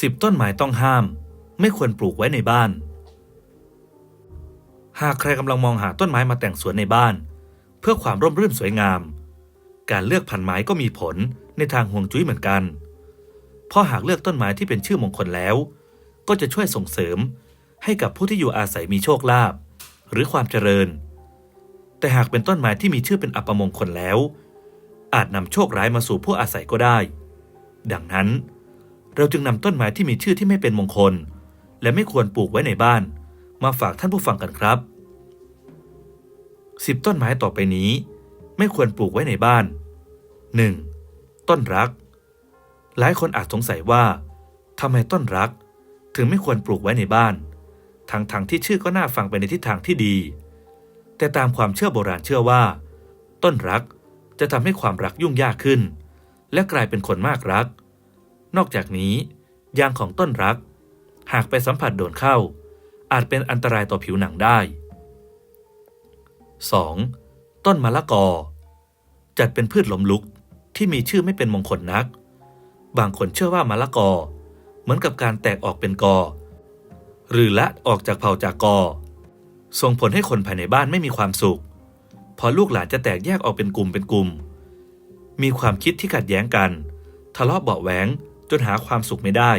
สิบต้นไม้ต้องห้าม ไม่ควรปลูกไว้ในบ้าน หากใครกำลังมองหาต้นไม้มาแต่งสวนในบ้าน เพื่อความร่มรื่นสวยงาม การเลือกพันธุ์ไม้ก็มีผลในทางห่วงจุ้ยเหมือนกัน เพราะหากเลือกต้นไม้ที่เป็นชื่อมงคลแล้ว ก็จะช่วยส่งเสริมให้กับผู้ที่อยู่อาศัยมีโชคลาภหรือความเจริญ แต่หากเป็นต้นไม้ที่มีชื่อเป็นอัปมงคลแล้ว อาจนำโชคร้ายมาสู่ผู้อาศัยก็ได้ ดังนั้น เราจึงนำต้นไม้ที่มีชื่อที่ไม่เป็นมงคล และไม่ควรปลูกไว้ในบ้าน มาฝากท่านผู้ฟังกันครับสิบต้นไม้ต่อไปนี้ ไม่ควรปลูกไว้ในบ้าน 1. ต้นรัก หลายคนอาจสงสัยว่าทำไมต้นรัก ถึงไม่ควรปลูกไว้ในบ้าน ทั้งทางๆที่ชื่อก็น่าฟังไปในทิศทางที่ดี แต่ตามความเชื่อโบราณเชื่อว่า ต้นรักจะทำให้ความรักยุ่งยากขึ้น และกลายเป็นคนมากรัก นอกจากนี้ ยางของต้นรัก หากไปสัมผัสโดนเข้า อาจเป็นอันตรายต่อผิวหนังได้ 2. ต้นมะละกอ จัดเป็นพืชล้มลุกที่มีชื่อไม่เป็นมงคลนัก บางคนเชื่อว่ามะละกอ เหมือนกับการแตกออกเป็นกอ หรือละออกจากเผ่าจากกอ ส่งผลให้คนภายในบ้านไม่มีความสุข พอลูกหลานจะแตกแยกออกเป็นกลุ่มเป็นกลุ่ม มีความคิดที่ขัดแย้งกัน ทะเลาะเบาแหวง จนหาความสุขไม่ได้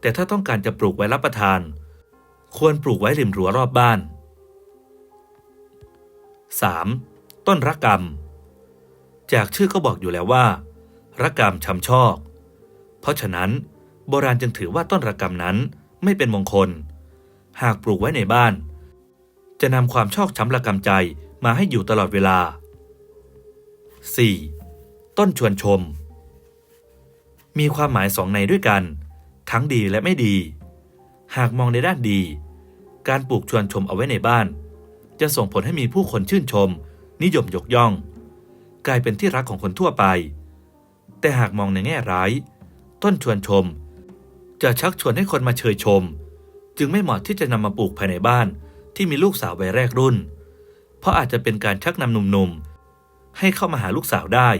แต่ถ้าต้องการจะปลูกไว้รับประทาน ควรปลูกไว้ริมรั้วรอบบ้าน 3. ต้นรักกรรม จากชื่อก็บอกอยู่แล้วว่ารักกรรมชำชอก เพราะฉะนั้น โบราณจึงถือว่าต้นรักกรรมนั้นไม่เป็นมงคล หากปลูกไว้ในบ้าน จะนำความชอกช้ำระกรรมใจมาให้อยู่ตลอดเวลา 4. ต้นชวนชม มีความหมายสองในด้วยกัน ทั้งดีและไม่ดี หากมองในด้านดี การปลูกชวนชมเอาไว้ในบ้าน จะส่งผลให้มีผู้คนชื่นชม นิยมยกย่อง กลายเป็นที่รักของคนทั่วไป แต่หากมองในแง่ร้าย ต้นชวนชม จะชักชวนให้คนมาเชยชม จึงไม่เหมาะที่จะนำมาปลูกภายในบ้านที่มีลูกสาววัยแรกรุ่น เพราะอาจจะเป็นการชักนำหนุ่มๆให้เข้ามาหาลูกสาวได้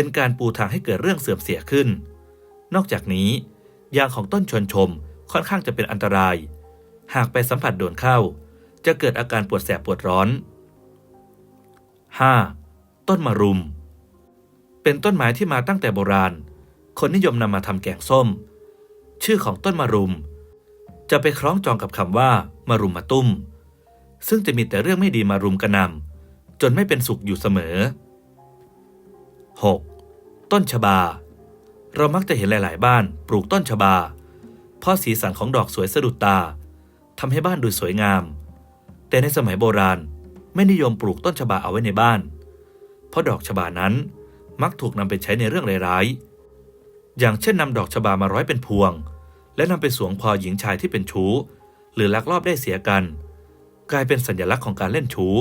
เป็นการปูทางให้เกิดเรื่องเสื่อมเสียขึ้น นอกจากนี้ ยางของต้นชวนชมค่อนข้างจะเป็นอันตราย หากไปสัมผัสโดนเข้า จะเกิดอาการปวดแสบปวดร้อน 5. ต้นมะรุม เป็นต้นไม้ที่มาตั้งแต่โบราณ คนนิยมนำมาทำแกงส้ม ชื่อของต้นมะรุม จะไปคล้องจองกับคำว่ามารุมมาตุ้ม ซึ่งจะมีแต่เรื่องไม่ดีมารุมกระนำจนไม่เป็นสุขอยู่เสมอ 6. ต้นชบา เรามักจะเห็นหลาย ๆ บ้านปลูกต้นชบา เพราะสีสันของดอกสวยสะดุดตาทำให้บ้านดูสวยงาม แต่ในสมัยโบราณไม่นิยมปลูกต้นชบาเอาไว้ในบ้าน เพราะดอกชบานั้นมักถูกนำไปใช้ในเรื่องร้ายๆ อย่างเช่นนำดอกชบามาร้อยเป็นพวง และนำไปสวมพอหญิงชายที่เป็นชู้ หรือลักลอบได้เสียกัน กลายเป็นสัญลักษณ์ของการเล่นชู้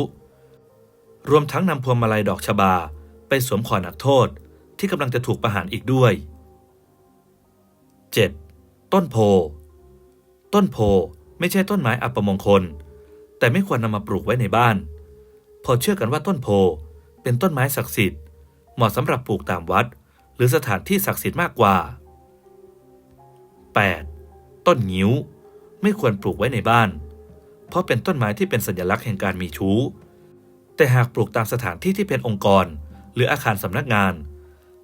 รวมทั้งนำพวงมาลัยดอกชบา ไปสวมคอนักโทษที่กำลังจะถูกประหารอีกด้วย 7. ต้นโพ ต้นโพไม่ใช่ต้นไม้อัปมงคล แต่ไม่ควรนำมาปลูกไว้ในบ้าน พอเชื่อกันว่าต้นโพเป็นต้นไม้ศักดิ์สิทธิ์ เหมาะสำหรับปลูกตามวัด หรือสถานที่ศักดิ์สิทธิ์มากกว่า 8. ต้นงิ้ว ไม่ควรปลูกไว้ในบ้าน เพราะเป็นต้นไม้ที่เป็นสัญลักษณ์แห่งการมีชู้ แต่หากปลูกตามสถานที่ที่เป็นองค์กร รืออาคารสำนักงาน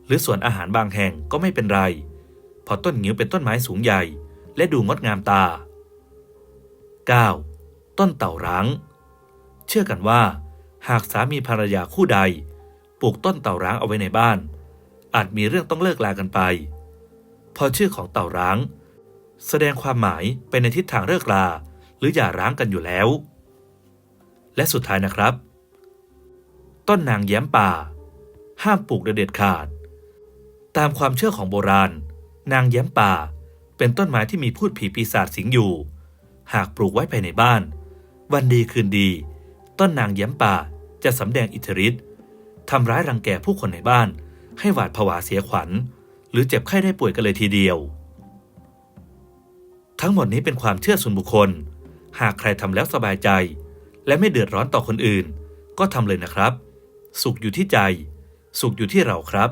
หรือสวนอาหารบางแห่งก็ไม่เป็นไรเพราะต้นงิ้วเป็นต้นไม้สูงใหญ่ และดูงดงามตา 9. ต้นเต่าร้าง เชื่อกันว่า หากสามีภรรยาคู่ใด ปลูกต้นเต่าร้างเอาไว้ในบ้าน อาจมีเรื่องต้องเลิกลากันไป พอชื่อของเต่าร้าง แสดงความหมายไปในทิศทางเลิกลาหรืออย่าร้างกันอยู่แล้ว และสุดท้ายนะครับ ต้นนางแย้มป่า ห้ามปลูกโดยเด็ดขาด ตามความเชื่อของโบราณ นางแย้มป่า เป็นต้นไม้ที่มีพูดผีปีศาจสิงอยู่ หากปลูกไว้ภายในบ้าน วันดีคืนดี ต้นนางแย้มป่าจะสำแดงอิทธิฤทธิ์ทำร้ายรังแกผู้คนในบ้าน ให้หวาดผวาเสียขวัญ หรือเจ็บไข้ได้ป่วยกันเลยทีเดียว ทั้งหมดนี้เป็นความเชื่อส่วนบุคคล หากใครทำแล้วสบายใจ และไม่เดือดร้อนต่อคนอื่น ก็ทำเลยนะครับ สุขอยู่ที่ใจ สุขอยู่ที่เราครับ